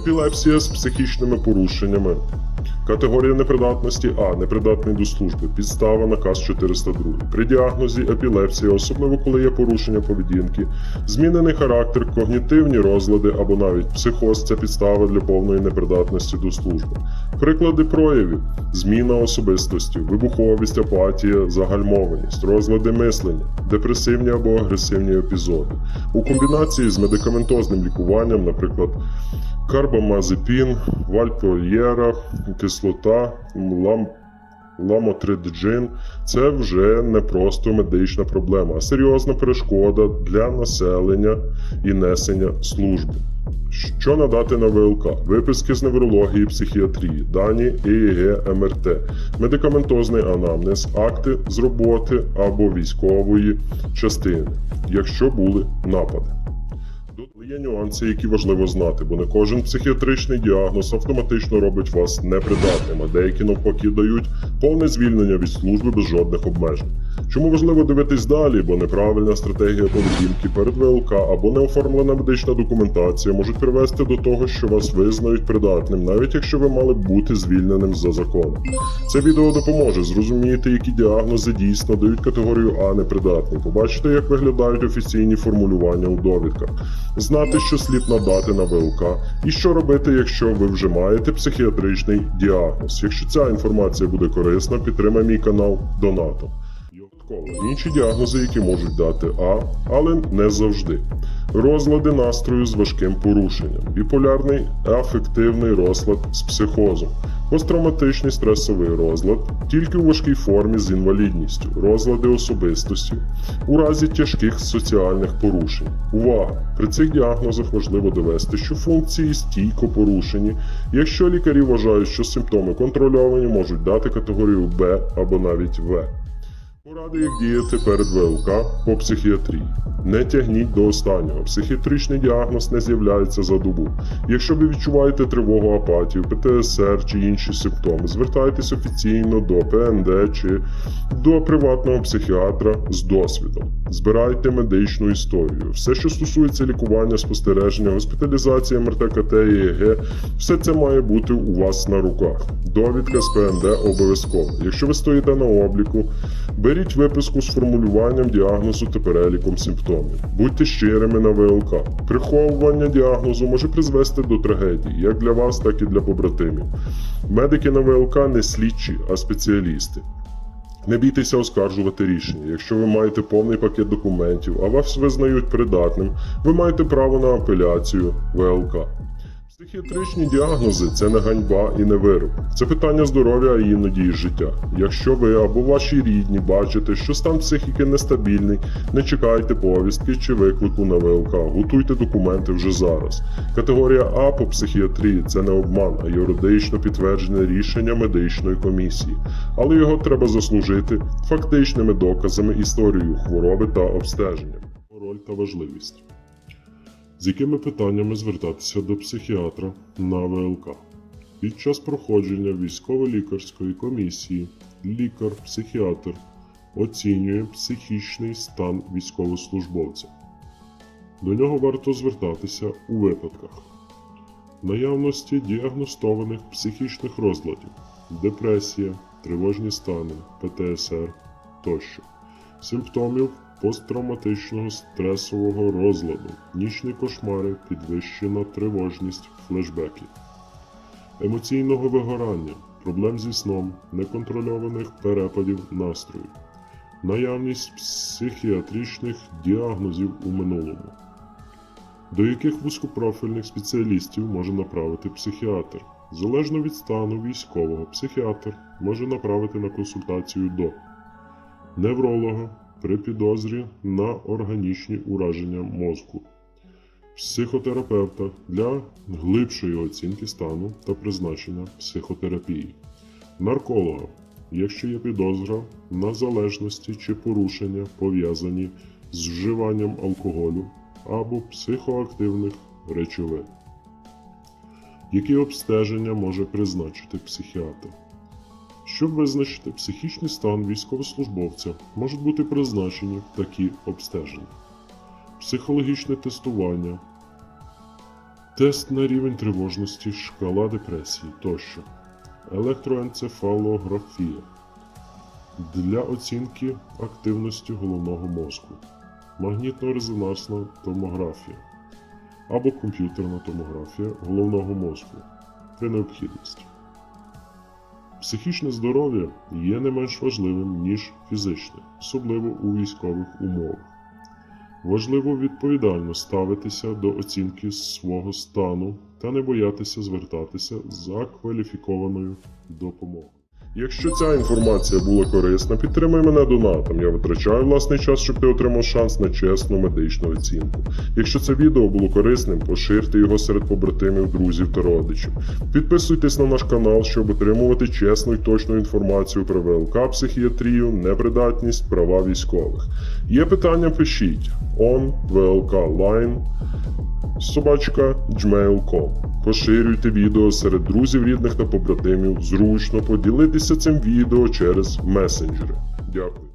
Епілепсія з психічними порушеннями. Категорія непридатності А. Непридатний до служби. Підстава наказ 402. При діагнозі епілепсія, особливо коли є порушення поведінки, змінений характер, когнітивні розлади або навіть психоз це підстава для повної непридатності до служби. Приклади проявів: зміна особистості, вибуховість, апатія, загальмованість, розлади мислення, депресивні або агресивні епізоди. У комбінації з медикаментозним лікуванням, наприклад, карбамазепін, вальпольєра, кислота, лам, ламотриджин це вже не просто медична проблема, а серйозна перешкода для населення і несення служби. Що надати на ВЛК? Виписки з неврології, психіатрії, дані ЕЕГ, МРТ, медикаментозний анамнез, акти з роботи або військової частини, якщо були напади. Є нюанси, які важливо знати, бо не кожен психіатричний діагноз автоматично робить вас непридатним, а деякі навпаки дають повне звільнення від служби без жодних обмежень. Чому важливо дивитись далі, бо неправильна стратегія поведінки перед ВЛК або неоформлена медична документація можуть привести до того, що вас визнають придатним, навіть якщо ви мали б бути звільненим за законом. Це відео допоможе зрозуміти, які діагнози дійсно дають категорію А непридатний, побачити, як виглядають офіційні формулювання у довідках, знати, що слід надати на ВЛК, і що робити, якщо ви вже маєте психіатричний діагноз. Якщо ця інформація буде корисна, підтримай мій канал донатом. Додатково інші діагнози, які можуть дати А, але не завжди. Розлади настрою з важким порушенням, біполярний афективний розлад з психозом, посттравматичний стресовий розлад, тільки у важкій формі з інвалідністю, розлади особистості, у разі тяжких соціальних порушень. Увага! При цих діагнозах важливо довести, що функції стійко порушені. Якщо лікарі вважають, що симптоми контрольовані, можуть дати категорію Б або навіть В. Поради, як діяти перед ВЛК по психіатрії. Не тягніть до останнього. Психіатричний діагноз не з'являється за добу. Якщо ви відчуваєте тривогу, апатію, ПТСР чи інші симптоми, звертайтесь офіційно до ПНД чи до приватного психіатра з досвідом. Збирайте медичну історію. Все, що стосується лікування, спостереження, госпіталізації, МРТ, КТ і ЕГ, все це має бути у вас на руках. Довідка з ПНД обов'язково. Якщо ви стоїте на обліку, беріть виписку з формулюванням діагнозу та переліком симптомів. Будьте щирими на ВЛК. Приховування діагнозу може призвести до трагедії, як для вас, так і для побратимів. Медики на ВЛК не слідчі, а спеціалісти. Не бійтеся оскаржувати рішення. Якщо ви маєте повний пакет документів, а вас визнають придатним, ви маєте право на апеляцію ВЛК. Психіатричні діагнози це не ганьба і не вирок. Це питання здоров'я, а іноді і життя. Якщо ви або ваші рідні бачите, що стан психіки нестабільний, не чекайте повістки чи виклику на ВЛК. Готуйте документи вже зараз. Категорія А по психіатрії це не обман, а юридично підтверджене рішення медичної комісії. Але його треба заслужити фактичними доказами, історією хвороби та обстеженням. Роль та важливість. З якими питаннями звертатися до психіатра на ВЛК? Під час проходження військово-лікарської комісії лікар-психіатр оцінює психічний стан військовослужбовця. До нього варто звертатися у випадках наявності діагностованих психічних розладів, депресія, тривожні стани, ПТСР тощо, симптомів посттравматичного стресового розладу, нічні кошмари, підвищена тривожність, флешбеки, емоційного вигорання, проблем зі сном, неконтрольованих перепадів настрою, наявність психіатричних діагнозів у минулому. До яких вузькопрофільних спеціалістів може направити психіатр? Залежно від стану військового, психіатр може направити на консультацію до невролога при підозрі на органічні ураження мозку, психотерапевта для глибшої оцінки стану та призначення психотерапії, нарколога, якщо є підозра на залежності чи порушення, пов'язані з вживанням алкоголю або психоактивних речовин. Які обстеження може призначити психіатр? Щоб визначити психічний стан військовослужбовця, можуть бути призначені такі обстеження: психологічне тестування, тест на рівень тривожності, шкала депресії тощо, електроенцефалографія. Для оцінки активності головного мозку, магнітно-резонансна томографія. Або комп'ютерна томографія головного мозку. При необхідності. Психічне здоров'я є не менш важливим, ніж фізичне, особливо у військових умовах. Важливо відповідально ставитися до оцінки свого стану та не боятися звертатися за кваліфікованою допомогою. Якщо ця інформація була корисна, підтримай мене донатом. Я витрачаю власний час, щоб ти отримав шанс на чесну медичну оцінку. Якщо це відео було корисним, поширте його серед побратимів, друзів та родичів. Підписуйтесь на наш канал, щоб отримувати чесну і точну інформацію про ВЛК, психіатрію, непридатність, права військових. Є питання, пишіть on VLK Line собачка gmail.com. Поширюйте відео серед друзів, рідних та побратимів. Зручно поділитися цим відео через месенджери. Дякую.